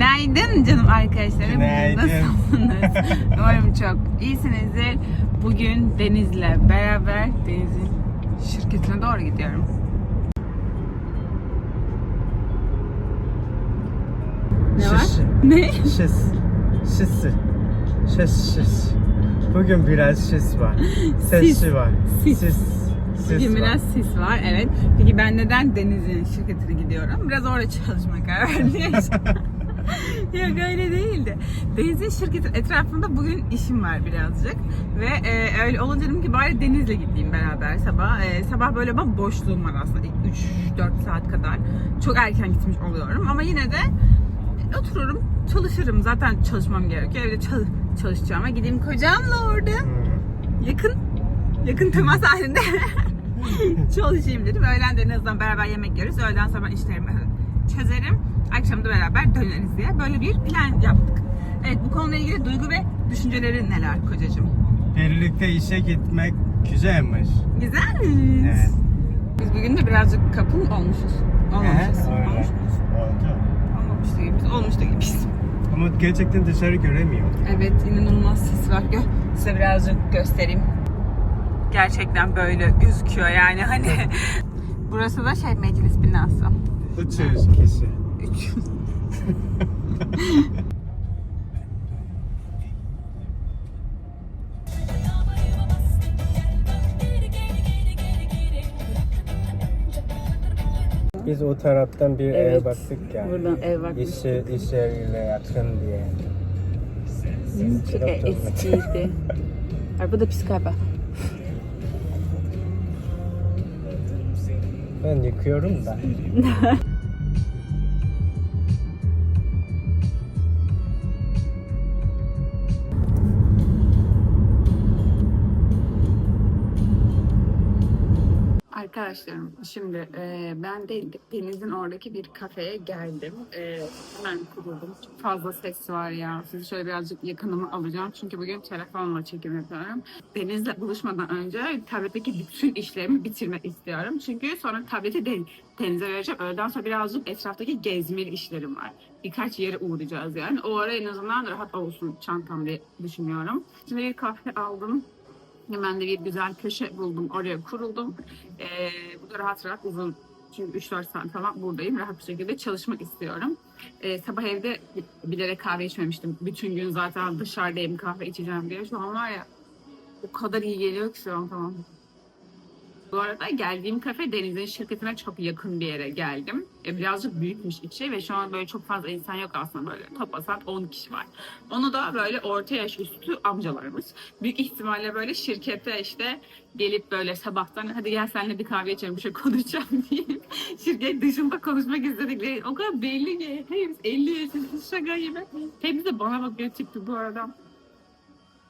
Günaydın canım arkadaşlarım. Günaydın. Nasılsınız? Umarım çok iyisinizdir. Bugün Deniz'le beraber Deniz'in şirketine doğru gidiyorum. Ne var? Şiş. Ne? Şiş. Şişi. Şiş şiş. Bugün biraz şiş var. Sesi var. Sis. Sis. Sis Bugün var. biraz sis var evet. Peki ben neden Deniz'in şirketine gidiyorum? Biraz orada çalışma karar verdim. Yok öyle değildi. Deniz'in şirketin etrafında bugün işim var birazcık. Ve e, öyle olunca dedim ki bari Deniz'le gideyim beraber sabah. E, sabah böyle ben boşluğum var aslında. 3-4 saat kadar. Çok erken gitmiş oluyorum. Ama yine de otururum, çalışırım. Zaten çalışmam gerekiyor. Evde çal- çalışacağım. Gideyim kocamla orada Hmm. yakın yakın temas halinde çalışayım dedim. Öğlen de en azından beraber yemek yeriz. Öğleden sonra ben işlerimi çözerim. Akşam da beraber döneriz diye böyle bir plan yaptık. Evet bu konuyla ilgili duygu ve düşüncelerin neler kocacığım? Birlikte işe gitmek güzelmiş. Güzelmiş. Evet. Biz bugün de birazcık kapın olmuşuz. Olmamışız. Ee. Olmuş muyuz? Oldu. Olmamış da gibiyiz. Olmuş da gibiyiz. Ama gerçekten dışarı göremiyorum. Evet inanılmaz sis var. Gö size birazcık göstereyim. Gerçekten böyle gözüküyor yani hani. Burası da şey meclis binası. 300 kişi. 3. Biz o taraftan bir Evet. ev baktık ya. Buradan ev bakmıştık. İş, iş yeriyle yakın diye. Çok eskiydi. Araba da pis galiba. Ben yıkıyorum da. Arkadaşlarım şimdi e, ben de denizin oradaki bir kafeye geldim. E, hemen kuruldum. Çok fazla ses var ya. Sizi şöyle birazcık yakınımı alacağım. Çünkü bugün telefonla çekim yapıyorum. Denizle buluşmadan önce tabletteki bütün işlerimi bitirmek istiyorum. Çünkü sonra tableti de, denize vereceğim. Öğleden sonra birazcık etraftaki gezmeli işlerim var. Birkaç yere uğrayacağız yani. O ara en azından rahat olsun çantam diye düşünüyorum. Şimdi bir kahve aldım. Hemen de bir güzel köşe buldum. Oraya kuruldum. Ee, bu da rahat rahat uzun. Çünkü 3-4 saat falan buradayım. Rahat bir şekilde çalışmak istiyorum. Ee, sabah evde bilerek kahve içmemiştim. Bütün gün zaten dışarıdayım kahve içeceğim diye. Şu an var ya o kadar iyi geliyor ki şu an tamam. Bu arada geldiğim kafe Deniz'in şirketine çok yakın bir yere geldim. E, birazcık büyükmüş içi ve şu an böyle çok fazla insan yok aslında böyle. Toplasan 10 kişi var. Onu da böyle orta yaş üstü amcalarımız. Büyük ihtimalle böyle şirkete işte gelip böyle sabahtan hadi gel seninle bir kahve içelim bir şey konuşacağım diye. Şirket dışında konuşmak istedikleri o kadar belli ki. Hepsi 50 yaşında şaka gibi. Hepsi de bana bakıyor çıktı bu arada.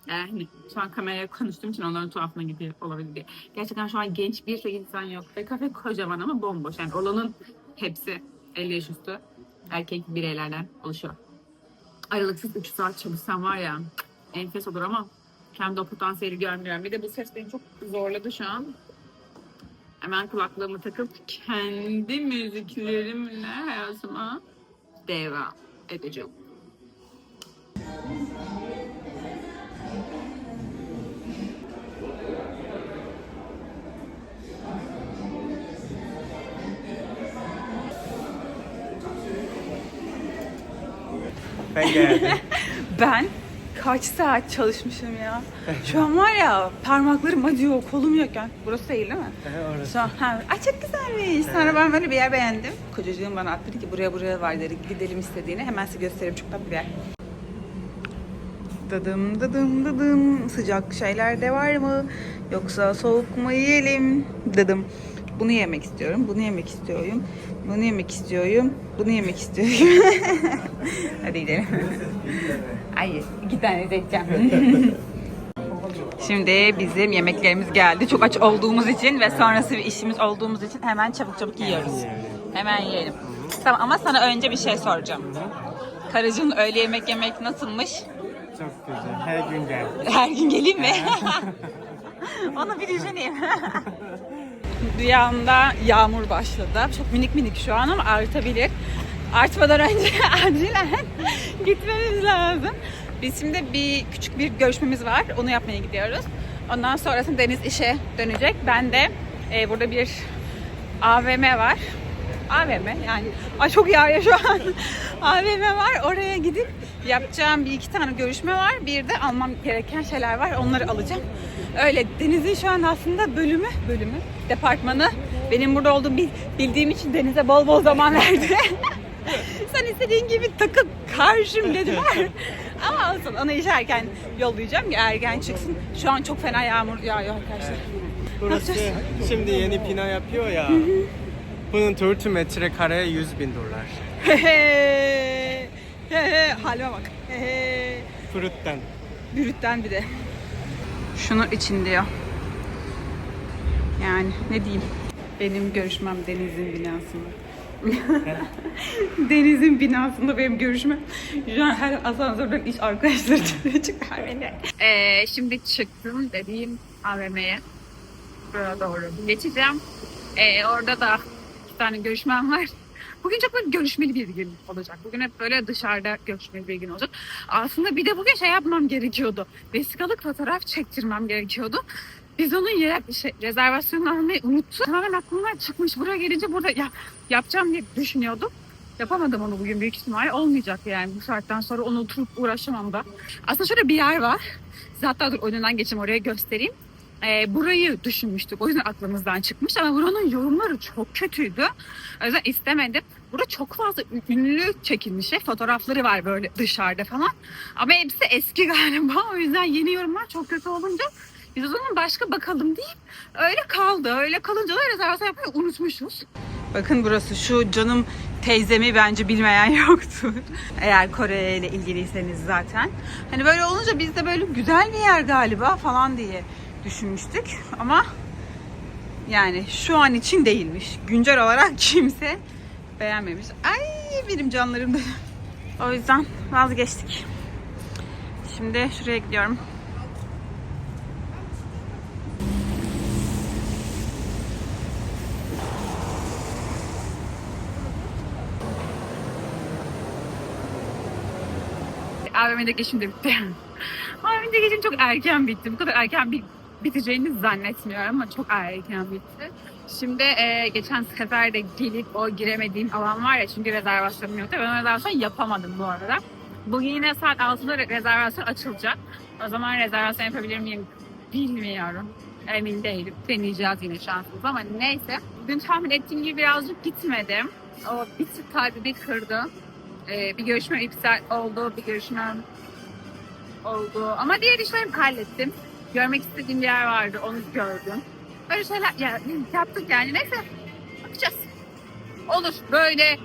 Yani şu an kameraya konuştuğum için onların tuhafına gidiyor olabilir diye. Gerçekten şu an genç bir tek insan yok. Ve kafe kocaman ama bomboş. Yani olanın hepsi 50 yaş üstü erkek bireylerden oluşuyor. Aralıksız 3 saat çalışsam var ya enfes olur ama kendi o potansiyeli görmüyorum. Bir de bu ses beni çok zorladı şu an. Hemen kulaklığımı takıp kendi müziklerimle hayatıma devam edeceğim. Ben geldim. Ben kaç saat çalışmışım ya. Şu an var ya parmaklarım acıyor, kolum yok yani. Burası değil değil mi? Ee, orası. Şu an, ha, ay çok güzelmiş. Sonra ben böyle bir yer beğendim. Kocacığım bana attı dedi ki buraya buraya var dedi. Gidelim istediğini. Hemen size göstereyim. Çok tatlı bir yer. Dadım dadım dadım. Sıcak şeyler de var mı? Yoksa soğuk mu yiyelim? Dadım. Bunu yemek istiyorum. Bunu yemek istiyorum. Bunu yemek istiyorum. Bunu yemek istiyorum. Hadi gidelim. Hayır, iki tane seçeceğim. Şimdi bizim yemeklerimiz geldi. Çok aç olduğumuz için ve sonrası bir işimiz olduğumuz için hemen çabuk çabuk yiyoruz. Hemen yiyelim. Tamam ama sana önce bir şey soracağım. Karıcığın öğle yemek yemek nasılmış? Çok güzel. Her gün gel. Her gün geleyim mi? Onu bir düşüneyim. Bir anda yağmur başladı. Çok minik minik şu an ama artabilir. artmadan önce acilen gitmemiz lazım. Biz şimdi bir küçük bir görüşmemiz var. Onu yapmaya gidiyoruz. Ondan sonrasında Deniz işe dönecek. Ben de e, burada bir AVM var. AVM yani. Ay çok yağıyor şu an. AVM var. Oraya gidip yapacağım bir iki tane görüşme var. Bir de almam gereken şeyler var. Onları alacağım. Öyle Deniz'in şu an aslında bölümü, bölümü, departmanı benim burada olduğumu bil- bildiğim için Deniz'e bol bol zaman verdi. Sen istediğin gibi takıl karşım dediler. Ama olsun onu işe erken yollayacağım ki erken çıksın. Şu an çok fena yağmur yağıyor arkadaşlar. Burası şimdi yeni bina yapıyor ya. Bunun 4 metrekare 100 bin dolar. Hehe. Hehe. Halime bak. Hehe. Frutten. Bürütten bir de. Şunu için diyor. Yani ne diyeyim. Benim görüşmem Deniz'in binasında. Deniz'in binasında benim görüşmem. Şu an her asansörden iş arkadaşları çıkar beni. Ee, şimdi çıktım dediğim AVM'ye. Buraya doğru geçeceğim. Ee, orada da tane görüşmem var. Bugün çok böyle görüşmeli bir gün olacak. Bugün hep böyle dışarıda görüşmeli bir gün olacak. Aslında bir de bugün şey yapmam gerekiyordu. Vesikalık fotoğraf çektirmem gerekiyordu. Biz onun yer, şey, rezervasyonunu almayı unuttuk. Tamamen aklımdan çıkmış. Buraya gelince burada ya, yapacağım diye düşünüyordum. Yapamadım onu bugün büyük ihtimalle. Olmayacak yani bu saatten sonra onu oturup uğraşamam da. Aslında şöyle bir yer var. Zaten dur önünden geçeyim oraya göstereyim. Ee, burayı düşünmüştük. O yüzden aklımızdan çıkmış ama buranın yorumları çok kötüydü. O yüzden istemedim. Burada çok fazla ünlü çekilmiş şey. Fotoğrafları var böyle dışarıda falan. Ama hepsi eski galiba. O yüzden yeni yorumlar çok kötü olunca biz o zaman başka bakalım deyip öyle kaldı. Öyle kalınca da rezervasyon yapmayı unutmuşuz. Bakın burası şu canım teyzemi bence bilmeyen yoktur. Eğer Kore ile ilgiliyseniz zaten. Hani böyle olunca biz de böyle güzel bir yer galiba falan diye düşünmüştük. Ama yani şu an için değilmiş. Güncel olarak kimse beğenmemiş. Ay benim canlarım da. O yüzden vazgeçtik. Şimdi şuraya gidiyorum. AVM'de geçim de bitti. AVM'de geçim çok erken bitti. Bu kadar erken bir biteceğini zannetmiyorum ama çok erken bitti. Şimdi e, geçen sefer de gelip o giremediğim alan var ya çünkü rezervasyonum yoktu. Ben rezervasyon yapamadım bu arada. Bugün yine saat 6'da re- rezervasyon açılacak. O zaman rezervasyon yapabilir miyim bilmiyorum. Emin değilim. Deneyeceğiz yine şansımız ama neyse. Dün tahmin ettiğim gibi birazcık gitmedim. O bir tık kalbimi kırdı. Ee, bir görüşme iptal oldu, bir görüşmem oldu. Ama diğer işlerimi hallettim. Görmek istediğim bir yer vardı, onu gördüm. Böyle şeyler ya, yaptık yani. Neyse, bakacağız. Olur, böyle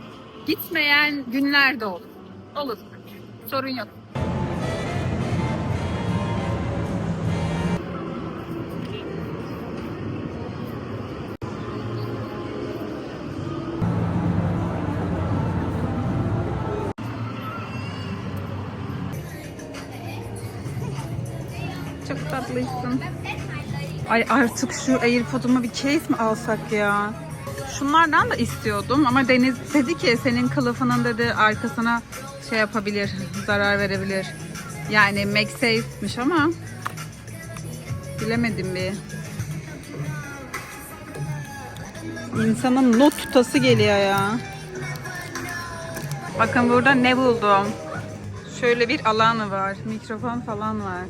gitmeyen günler de olur. Olur, sorun yok. Ay artık şu AirPod'uma bir case mi alsak ya? Şunlardan da istiyordum ama Deniz dedi ki senin kılıfının dedi arkasına şey yapabilir, zarar verebilir. Yani MagSafe'miş ama bilemedim bir. İnsanın not tutası geliyor ya. Bakın burada ne buldum. Şöyle bir alanı var. Mikrofon falan var.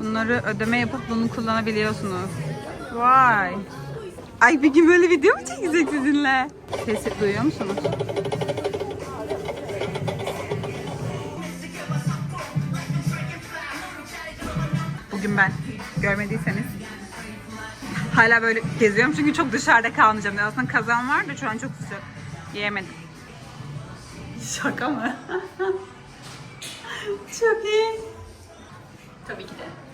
Bunları ödeme yapıp bunu kullanabiliyorsunuz. Vay. Ay bir gün böyle video mu çekecek sizinle? Sesi duyuyor musunuz? Bugün ben görmediyseniz hala böyle geziyorum çünkü çok dışarıda kalmayacağım. Aslında kazan var da şu an çok sıcak. Yiyemedim. Şaka mı? çok iyi. Tabii ki de.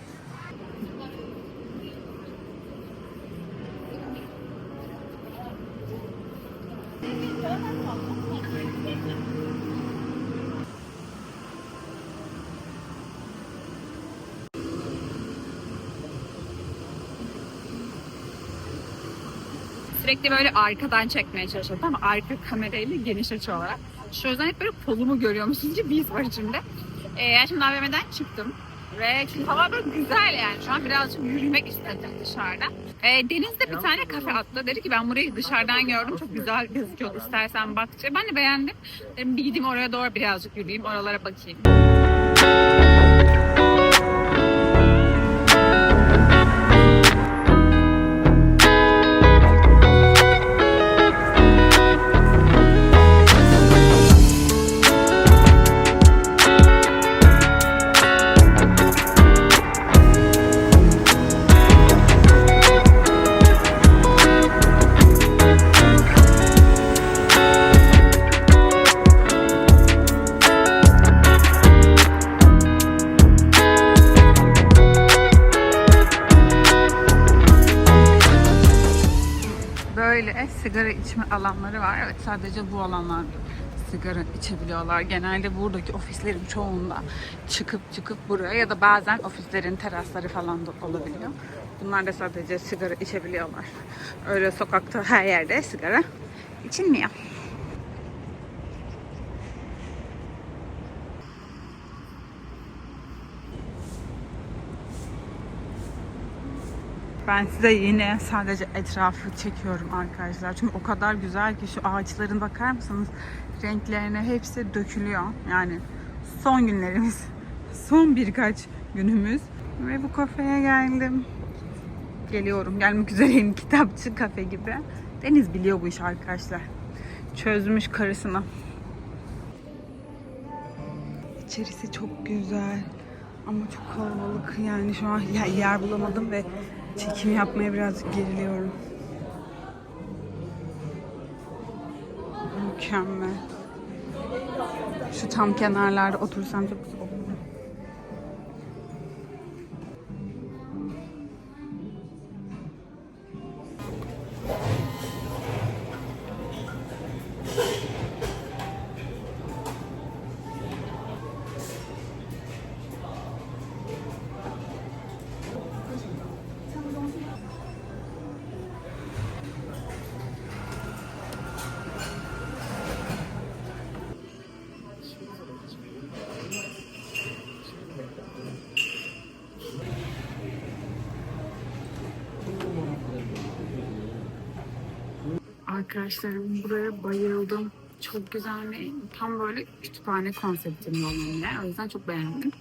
Sürekli böyle arkadan çekmeye çalışıyordum ama arka kamerayla geniş açı olarak. Şu yüzden hep böyle kolumu görüyormuşsunuz ki biz var içimde. Ee, yani şimdi AVM'den çıktım. Ve çünkü hava böyle güzel yani. Şu an birazcık yürümek istedim dışarıda. Ee, Deniz'de bir tane kafe attı. Dedi ki ben burayı dışarıdan gördüm. Çok güzel gözüküyor. İstersen bak. Ben de beğendim. Dedim bir gideyim oraya doğru birazcık yürüyeyim. Oralara bakayım. Sigara içme alanları var. Evet sadece bu alanlar sigara içebiliyorlar. Genelde buradaki ofislerin çoğunda çıkıp çıkıp buraya ya da bazen ofislerin terasları falan da olabiliyor. Bunlar da sadece sigara içebiliyorlar. Öyle sokakta her yerde sigara içilmiyor. Ben size yine sadece etrafı çekiyorum arkadaşlar. Çünkü o kadar güzel ki şu ağaçların bakar mısınız? Renklerine hepsi dökülüyor. Yani son günlerimiz. Son birkaç günümüz. Ve bu kafeye geldim. Geliyorum. Gelmek üzereyim. Kitapçı kafe gibi. Deniz biliyor bu işi arkadaşlar. Çözmüş karısını. İçerisi çok güzel. Ama çok kalabalık. Yani şu an yer, bulamadım ve çekim yapmaya birazcık geriliyorum. Mükemmel. Şu tam kenarlarda otursam çok güzel. Arkadaşlarım buraya bayıldım. Çok güzel ve tam böyle kütüphane konseptinde olan. O yüzden çok beğendim.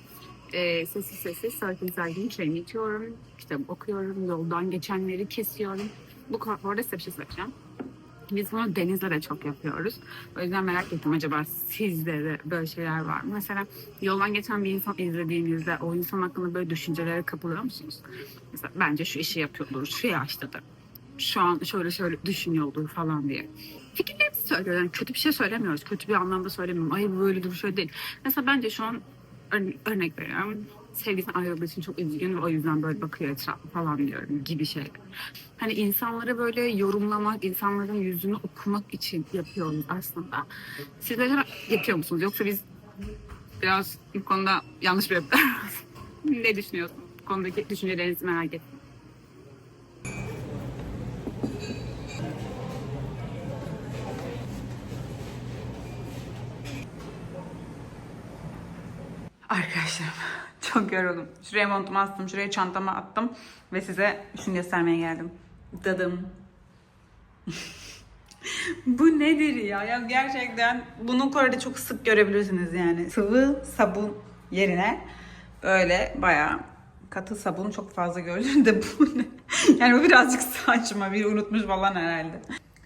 Ee, sessiz sessiz sakin sakin çayımı içiyorum. Kitap okuyorum. Yoldan geçenleri kesiyorum. Bu, bu arada size bir şey söyleyeceğim. Biz bunu Deniz'le de çok yapıyoruz. O yüzden merak ettim acaba sizde de böyle şeyler var mı? Mesela yoldan geçen bir insan izlediğinizde o insan hakkında böyle düşüncelere kapılıyor musunuz? Mesela bence şu işi yapıyordur, şu yaştadır şu an şöyle şöyle düşünüyordur falan diye. Fikirlerimizi söylüyoruz. Yani kötü bir şey söylemiyoruz. Kötü bir anlamda söylemiyorum. Ay böyledir, şöyle değil. Mesela bence şu an ör- örnek veriyorum. Sevgisinden ayrıldığı için çok üzgün ve o yüzden böyle bakıyor etrafa falan diyorum gibi şeyler. Hani insanları böyle yorumlamak, insanların yüzünü okumak için yapıyoruz aslında. Siz acaba yapıyor musunuz? Yoksa biz biraz bu konuda yanlış bir Ne düşünüyorsunuz? Bu konudaki düşüncelerinizi merak ettim. Arkadaşlarım çok yoruldum. Şuraya montumu astım, şuraya çantamı attım ve size şunu göstermeye geldim. Dadım. Bu nedir ya? Ya gerçekten bunu Kore'de çok sık görebilirsiniz yani. Sıvı sabun yerine böyle bayağı katı sabun çok fazla görülür de bu ne? Yani bu birazcık saçma. Biri unutmuş falan herhalde.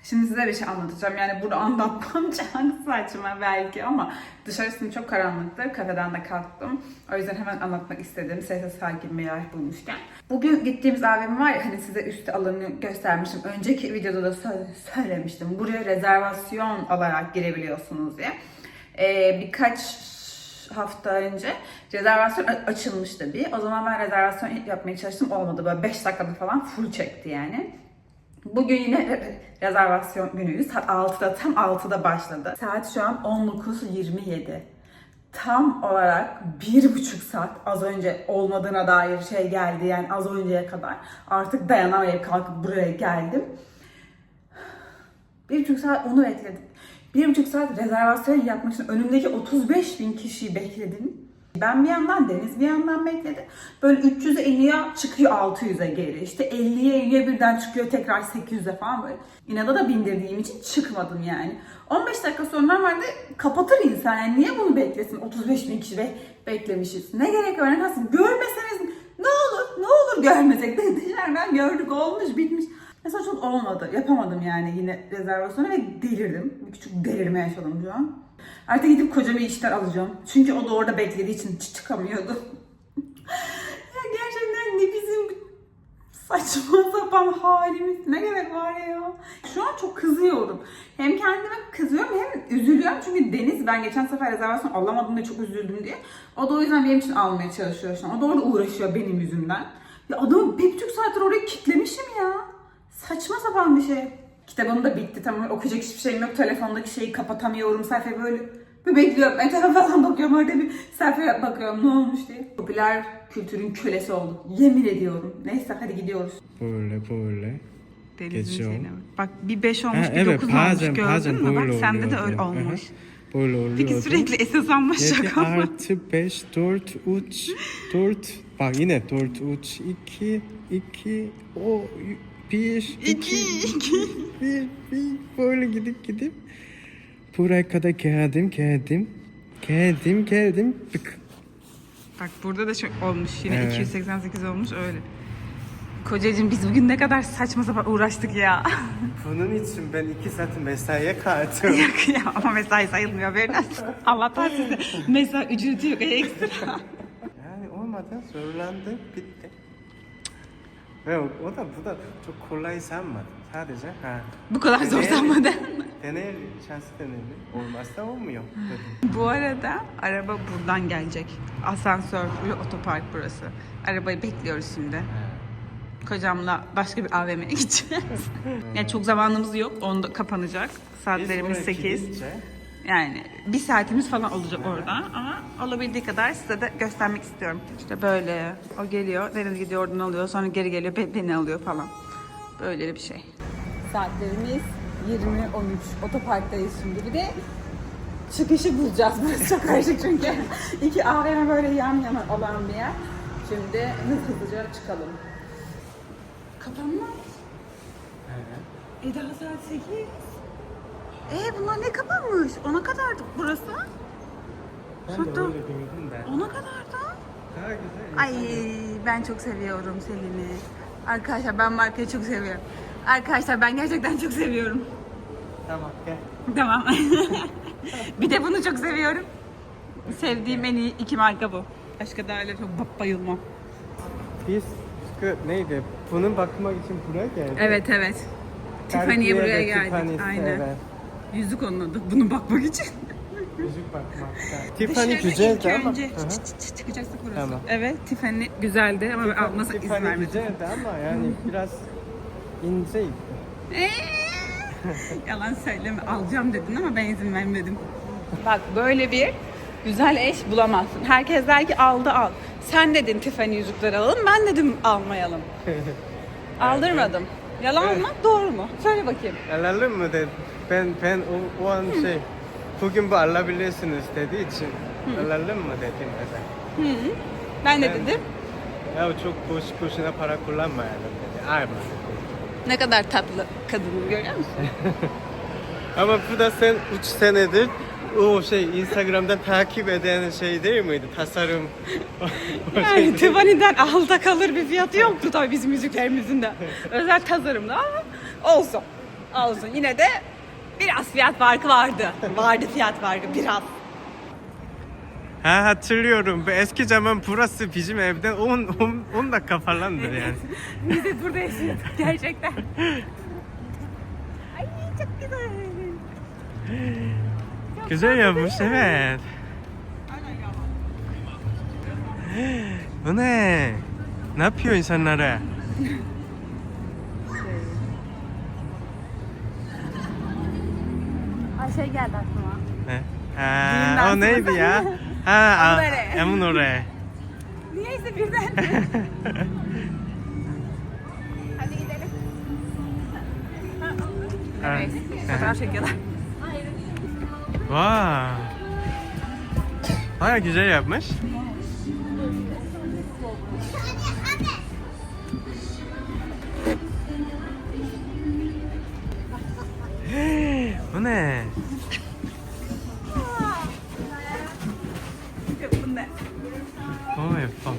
Şimdi size bir şey anlatacağım. Yani burada anlatmam çok saçma belki ama dışarısı çok karanlıktı. Kafeden de kalktım. O yüzden hemen anlatmak istedim. Sessiz sakin bir yer bulmuşken. Bugün gittiğimiz AVM var ya hani size üstü alanı göstermiştim. Önceki videoda da sö- söylemiştim. Buraya rezervasyon alarak girebiliyorsunuz diye. Ee, birkaç hafta önce rezervasyon a- açılmıştı bir. O zaman ben rezervasyon yapmaya çalıştım. Olmadı. Böyle 5 dakikada falan full çekti yani. Bugün yine re- rezervasyon günüydü. Saat 6'da tam 6'da başladı. Saat şu an 19.27. Tam olarak bir buçuk saat az önce olmadığına dair şey geldi yani az önceye kadar. Artık dayanamayıp kalkıp buraya geldim. Bir buçuk saat onu bekledim. Bir buçuk saat rezervasyon yapmak için önümdeki 35 bin kişiyi bekledim. Ben bir yandan Deniz bir yandan bekledi. Böyle 300'e iniyor çıkıyor 600'e geri. İşte 50'ye iniyor birden çıkıyor tekrar 800'e falan böyle. İnada da bindirdiğim için çıkmadım yani. 15 dakika sonra normalde kapatır insan. Yani niye bunu beklesin? 35 bin kişi be- beklemişiz. Ne gerek var? Nasıl? Görmeseniz ne olur? Ne olur görmesek de dışarıdan gördük olmuş bitmiş. Mesela çok olmadı. Yapamadım yani yine rezervasyonu ve delirdim. Bir küçük delirme yaşadım şu an. Artık gidip kocamı işler alacağım. Çünkü o da orada beklediği için çıkamıyordu. ya gerçekten ne bizim saçma sapan halimiz. Ne gerek var ya? Şu an çok kızıyorum. Hem kendime kızıyorum hem üzülüyorum. Çünkü Deniz ben geçen sefer rezervasyon alamadım diye çok üzüldüm diye. O da o yüzden benim için almaya çalışıyor şu an. O da orada uğraşıyor benim yüzümden. Ya adamı bir buçuk saattir oraya kitlemişim ya. Saçma sapan bir şey. Kitabım da bitti tamam okuyacak hiçbir şeyim yok. Telefondaki şeyi kapatamıyorum. Sayfayı böyle bir bekliyorum. Etrafa falan bakıyorum. Orada bir sayfaya bakıyorum ne olmuş diye. Popüler kültürün kölesi olduk. Yemin ediyorum. Neyse hadi gidiyoruz. Böyle böyle. Denizin Geçiyorum. şeyine bak. Bak bir 5 olmuş Ha, bir evet 9 bazen olmuş bazen gördün mü? böyle Bak sende de oluyordu. öyle Aha, olmuş. Böyle oluyordu. Peki sürekli esas alma 7 şaka mı? artı 5, 4, 3, 4. Bak yine 4, 3, 2, 2, o 1, 2, 2 1, 1. Böyle gidip gidip. Buraya kadar geldim, geldim. Geldim, geldim. Tık. Bak burada da çok olmuş. Yine Evet. 288 olmuş öyle. Kocacığım biz bugün ne kadar saçma sapan uğraştık ya. Bunun için ben 2 saat mesaiye kaldım. Yok ya ama mesai sayılmıyor böyle. Allah'tan size mesai ücreti yok ekstra. Yani olmadı, zorlandı, bitti. Ve o, o da bu da çok kolay sanmadım. Sadece ha. Bu kadar zor deneyelim. sanmadı. Deneyelim, şans deneyelim. Olmazsa olmuyor. dedim. Bu arada araba buradan gelecek. Asansörlü otopark burası. Arabayı bekliyoruz şimdi. Kocamla başka bir AVM'ye gideceğiz. yani çok zamanımız yok. Onda kapanacak. Biz Saatlerimiz oraya 8. gidince Yani bir saatimiz falan olacak orada ama olabildiği kadar size de göstermek istiyorum. İşte böyle o geliyor, Deniz gidiyor oradan alıyor sonra geri geliyor be- beni alıyor falan. Böyle bir şey. Saatlerimiz 20.13 otoparktayız şimdi bir de çıkışı bulacağız. Burası çok karışık çünkü iki AVM böyle yan yana olan bir yer. Şimdi hız hızlıca çıkalım. Kapanmaz. E daha saat 8. Ee bunlar ne kapanmış? Ona kadardı burası. Ben de Hatta- öyle duydum da. Ona kadar da. Daha güzel. Ay ben çok seviyorum Selin'i. Arkadaşlar ben markayı çok seviyorum. Arkadaşlar ben gerçekten çok seviyorum. Tamam gel. Tamam. bir de bunu çok seviyorum. Sevdiğim en iyi iki marka bu. Başka da öyle çok ba- bayılmam. Biz neydi? Bunun bakmak için buraya geldik. Evet evet. Tiffany'ye buraya geldik. Aynen. Evet. Yüzük onun adı. Bunu bakmak için. Yüzük bakmakta. Tiffany Dışarıda güzeldi ilk ama. Önce Hı hı. çıt çıt çıt çıkacaksak orası. Tamam. Evet Tiffany güzeldi ama ben almasına izin Tiffany vermedim. güzeldi ama yani biraz inceydi. Ee? Yalan söyleme. Alacağım dedin ama ben izin vermedim. Bak böyle bir güzel eş bulamazsın. Herkes der ki aldı al. Sen dedin Tiffany yüzükleri alalım. Ben dedim almayalım. Aldırmadım. Yalan mı? Doğru mu? Söyle bakayım. Alalım mı dedi. Ben ben o, o an şey bugün bu alabilirsiniz dediği için alalım mı dedim mesela. Hı. Ben de Ben- dedim. Ya çok boş boşuna para kullanmayalım dedi. Aynen. Ne kadar tatlı kadın görüyor musun? Ama bu da sen 3 senedir o şey Instagram'dan takip eden şey değil miydi? Tasarım. O şey Yani? Tiffany'den alta kalır bir fiyatı yoktu tabii bizim müziklerimizin de. Özel tasarımlı ama olsun. Olsun. Yine de biraz fiyat farkı vardı. Vardı fiyat farkı biraz. Ha hatırlıyorum. Bu eski zaman burası bizim evden 10 10, 10 dakika falandır yani. Biz de burada yaşıyorduk gerçekten. Ay çok güzel. Güzel yapmış evet. Bu ne? Ne yapıyor insanlara? Ay şey geldi aklıma. Ne? Ha, o neydi mesela. ya? Ha, Emunore. Emunore. Niyeyse birden. Hadi gidelim. Evet. Fotoğraf çekiyorlar. Vay. Baya güzel yapmış. Bu ne? Bu ne? O 예뻐.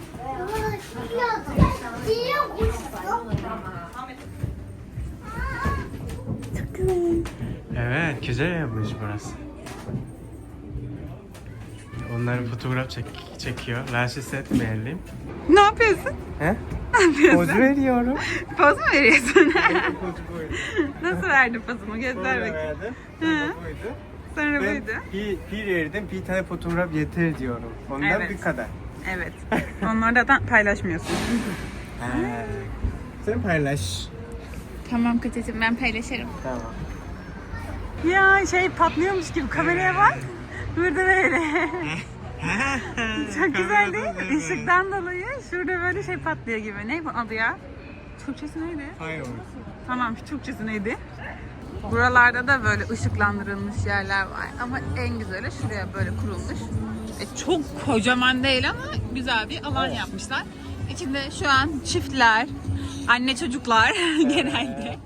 Evet, güzel yapmış burası. Onların fotoğraf çek çekiyor. Rahatsız etmeyelim. Ne yapıyorsun? He? Poz veriyorum. Poz mu veriyorsun? Nasıl verdin pozumu? Göster bakayım. Hı. Sonra Ben buydu. bir, bir yerden bir tane fotoğraf yeter diyorum. Ondan Evet. bir kadar. Evet. Onları da paylaşmıyorsun. He. Sen paylaş. Tamam kocacığım ben paylaşırım. Tamam. Ya şey patlıyormuş gibi kameraya bak. Burada böyle. Çok güzel değil mi? Işıktan dolayı şurada böyle şey patlıyor gibi. Ne bu adı ya? Türkçesi neydi? Hayır. Tamam Türkçesi neydi? Buralarda da böyle ışıklandırılmış yerler var. Ama en güzeli şuraya böyle kurulmuş. E, çok kocaman değil ama güzel bir alan yapmışlar. İçinde şu an çiftler, anne çocuklar genelde.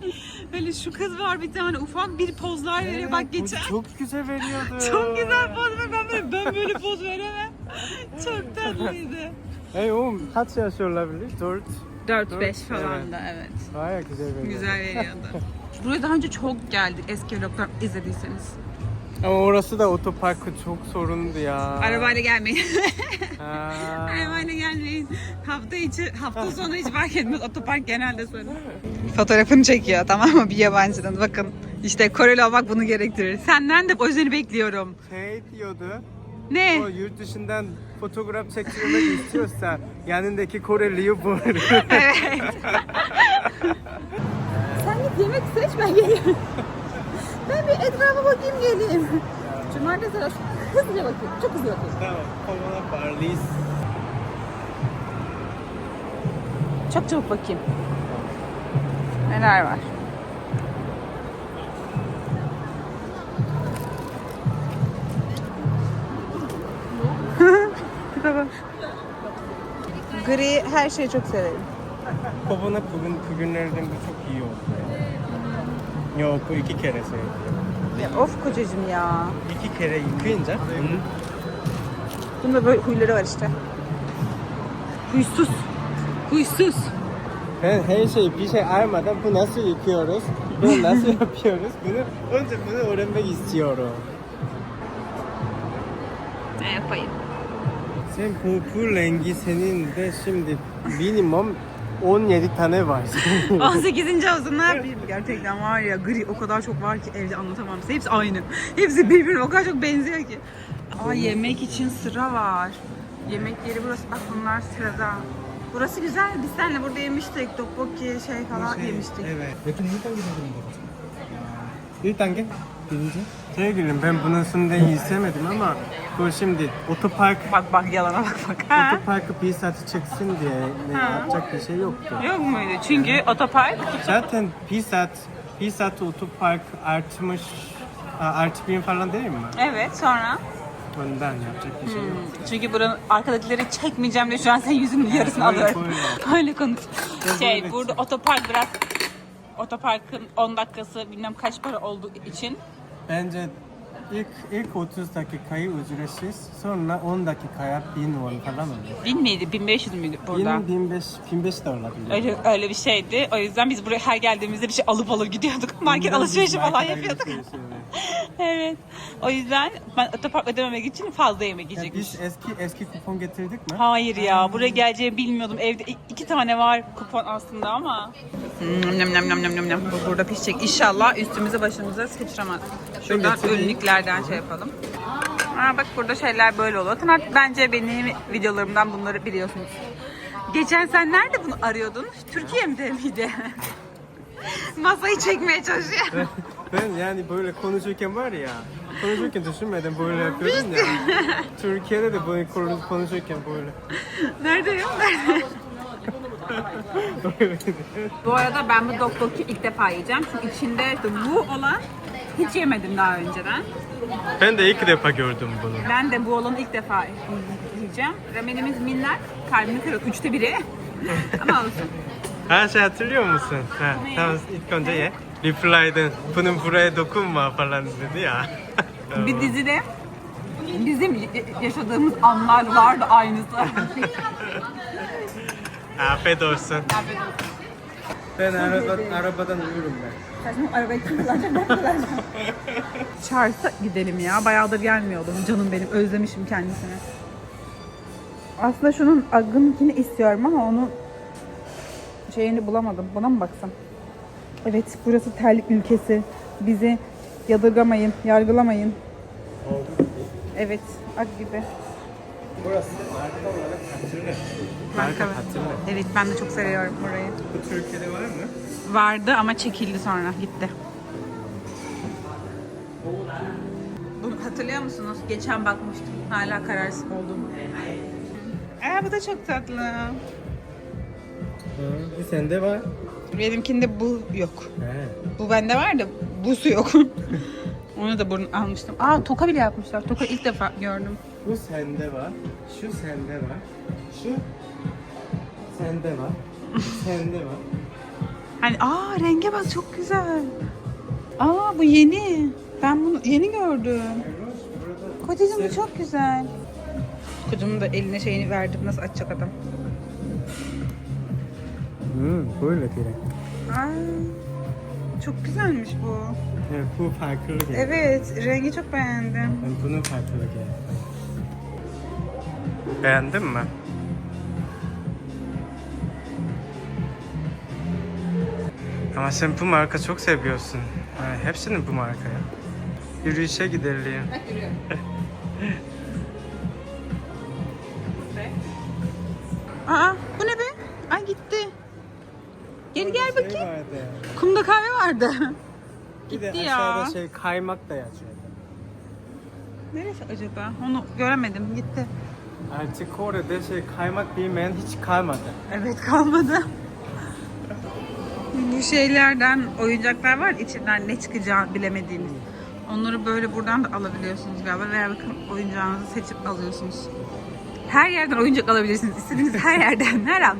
Böyle şu kız var bir tane ufak bir pozlar veriyor bak geçen. Çok güzel veriyordu. Çok güzel poz ver. Ben böyle, ben böyle poz veremem. Çok tatlıydı. Hey oğlum kaç yaş olabilir? 4. 4-5 Evet. falan da evet. Baya güzel veriyor. Güzel veriyordu. Buraya daha önce çok geldik eski vloglar izlediyseniz. Ama orası da otoparkı çok sorundu ya. Arabayla gelmeyin. Arabayla gelmeyin. Hafta içi, hafta sonu hiç fark etmez. Otopark genelde sorun. Fotoğrafını çekiyor tamam mı bir yabancının. Bakın işte Koreli olmak bunu gerektirir. Senden de özeni bekliyorum. Şey diyordu. Ne? O yurt dışından fotoğraf çektirmek istiyorsa yanındaki Koreli'yi bul. Evet. Sen git yemek seç ben geleyim. ben bir etrafa bakayım geleyim. Cumartesi arası hızlıca bakayım. Çok hızlı bakayım. tamam. Kovala Barlis. Çok çabuk bakayım. Neler var? Kitaba. Gri her şeyi çok severim. Kovala bugün bugünlerden bu çok iyi oldu. Yok bu iki kere sevdim. Ya of kocacığım ya. İki kere yıkayınca Bunda böyle huyları var işte. Huysuz. Huysuz. ben her şey bir şey almadan bu nasıl yıkıyoruz, bunu nasıl yapıyoruz, bunu önce bunu öğrenmek istiyorum. Ne yapayım? Sen bu rengi senin de şimdi minimum 17 tane var. 18. havuzun ne yapayım? Gerçekten var ya gri o kadar çok var ki evde anlatamam size. Hepsi aynı. Hepsi birbirine o kadar çok benziyor ki. Aa yemek için sıra var. Yemek yeri burası. Bak bunlar sırada. Burası güzel. Biz seninle burada yemiştik. Tteokbokki şey falan yemiştik. Evet. Bir 단계? birinci. Sevgilim ben bunun sonunda istemedim ama bu şimdi otopark Bak bak yalana bak bak. Ha? otoparkı bir saat çıksın diye ne yapacak bir şey yoktu. Yok muydu? Çünkü otopark Zaten bir saat bir saat otopark artmış artı bin falan değil mi? Evet sonra Ondan yapacak bir şey yok. çünkü buranın arkadakileri çekmeyeceğim diye şu an senin yüzünün yarısını Böyle, alıyorum. Öyle konuş. Şey böyle burada otopark biraz otoparkın 10 dakikası bilmem kaç para olduğu için Bence ilk ilk 30 dakikayı ücretsiz sonra 10 dakikaya 1000 won falan oluyor. 1000 miydi? 1500 müydü burada? 1000 1500 1500 de olabilir. Öyle, öyle bir şeydi. O yüzden biz buraya her geldiğimizde bir şey alıp alıp gidiyorduk. Market Bundan alışverişi falan yapıyorduk. alışverişi, evet. evet. O yüzden ben otopark ödememek için fazla yemek Ya yiyecekmiş. biz eski eski kupon getirdik mi? Hayır ya buraya geleceğimi bilmiyordum. Evde i- iki tane var kupon aslında ama. Hmm, nem nem nem nem nem nem. Bu burada pişecek. İnşallah üstümüze başımıza sıçramaz. Şuradan getireyim. Önlüklerden şey yapalım. Aa, bak burada şeyler böyle oluyor. Taner bence benim videolarımdan bunları biliyorsunuz. Geçen sen nerede bunu arıyordun? Türkiye'de miydi? Masayı çekmeye çalışıyor. Ben yani böyle konuşurken var ya konuşurken düşünmeden böyle yapıyorum ya. Türkiye'de de böyle konuş- konuşurken böyle. Neredeyim? Nerede? Bu arada ben bu doktorki ilk defa yiyeceğim. Çünkü içinde bu olan Hiç yemedim daha önceden. Ben de ilk defa gördüm bunu. Ben de bu olanı ilk defa yiyeceğim. Ramenimiz minnak. Kalbimi kırıyor. Üçte biri. Ama olsun. Ha şey hatırlıyor musun? Ha, tamam ilk önce ye. Reply'den bunun buraya dokunma falan dedi ya. Bir dizide bizim yaşadığımız anlar vardı aynısı. Afiyet olsun. Ben araba, arabadan uyurum ben. Arabayı kim kullanacak ben kullanacağım. Charles'a gidelim ya. Bayağıdır gelmiyordum. Canım benim. Özlemişim kendisini. Aslında şunun Agın'ınkini istiyorum ama onun şeyini bulamadım. Buna mı baksam? Evet burası terlik ülkesi. Bizi yadırgamayın, yargılamayın. Evet, Ag gibi. Burası marka olarak. Hatırlı. Evet ben de çok seviyorum burayı. Bu Türkiye'de var mı? Vardı ama çekildi sonra gitti. Bunu hatırlıyor musunuz? Geçen bakmıştım. Hala kararsız oldum. Aa bu da çok tatlı. Hı, bir sende var. Benimkinde bu yok. He. Bu bende var da busu yok. Onu da burun almıştım. Aa toka bile yapmışlar. Toka ilk defa gördüm. Bu sende var. Şu sende var. Şu sende var. sende var. Hani aa renge bak çok güzel. Aa bu yeni. Ben bunu yeni gördüm. Kocacığım bu çok güzel. Kocamın da eline şeyini verdim. Nasıl açacak adam? Hı, böyle direkt. Aa, çok güzelmiş bu. Evet, bu farklı geldi. Evet, rengi çok beğendim. Ben bunun farklı geldi. Beğendin mi? Ama sen bu marka çok seviyorsun. Ha, hepsini bu marka ya. Yürüyüşe gidelim. Bak yürüyorum. Aa, bu ne be? Ay gitti. Geri gel Şey bakayım. vardı. Kumda kahve vardı. Bir de Gitti ya. aşağıda şey kaymak da yazıyor. Neresi acaba? Onu göremedim. Gitti. Artık orada şey kaymak bilmeyen hiç kalmadı. Evet kalmadı. Bu şeylerden oyuncaklar var içinden ne çıkacağı bilemediğiniz. Onları böyle buradan da alabiliyorsunuz galiba veya bakın oyuncağınızı seçip alıyorsunuz. Her yerden oyuncak alabilirsiniz. İstediğiniz her yerden, her an.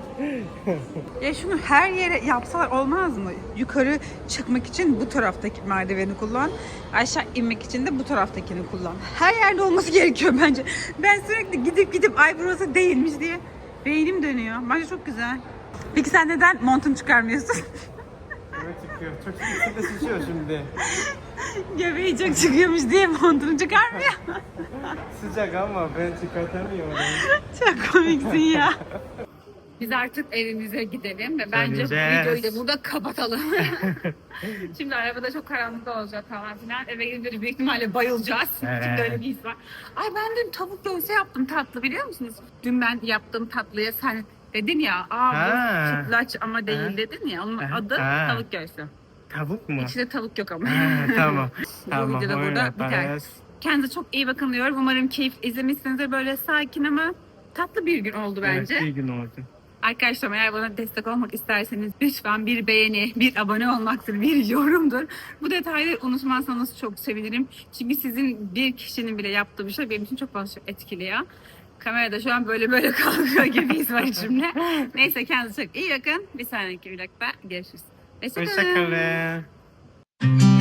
Ya şunu her yere yapsalar olmaz mı? Yukarı çıkmak için bu taraftaki merdiveni kullan. Aşağı inmek için de bu taraftakini kullan. Her yerde olması gerekiyor bence. Ben sürekli gidip gidip ay burası değilmiş diye beynim dönüyor. Bence çok güzel. Peki sen neden montunu çıkarmıyorsun? Çıkıyor. Çok sıkıntı sıçıyor şimdi. Göbeği çok çıkıyormuş diye montunu çıkarmıyor. Sıcak ama ben çıkartamıyorum. çok komiksin ya. Biz artık evimize gidelim ve bence bu videoyu da burada kapatalım. Şimdi arabada çok karanlık olacak falan filan. Eve gidince büyük ihtimalle bayılacağız. Evet. Şimdi öyle bir his var. Ay ben dün tavuk göğsü yaptım tatlı biliyor musunuz? Dün ben yaptığım tatlıya sen dedin ya aa Ha. bu ama değil Ha. dedin ya. Onun Ha. adı Ha. tavuk göğsü. Tavuk mu? İçinde tavuk yok ama. Ha, tamam. Bu tamam. video da burada biter. yaparız. Kendinize çok iyi bakın diyorum. Umarım keyif izlemişsinizdir. Böyle sakin ama tatlı bir gün oldu bence. Evet, iyi gün oldu. Arkadaşlar eğer bana destek olmak isterseniz lütfen bir beğeni, bir abone olmaktır, bir yorumdur. Bu detayları unutmazsanız çok sevinirim. Çünkü sizin bir kişinin bile yaptığı bir şey benim için çok fazla etkiliyor. Kamerada şu an böyle böyle kalkıyor gibiyiz var cümle. Neyse kendinize çok iyi bakın. Bir sonraki vlogda görüşürüz. Hoşçakalın. Hoşçakalın.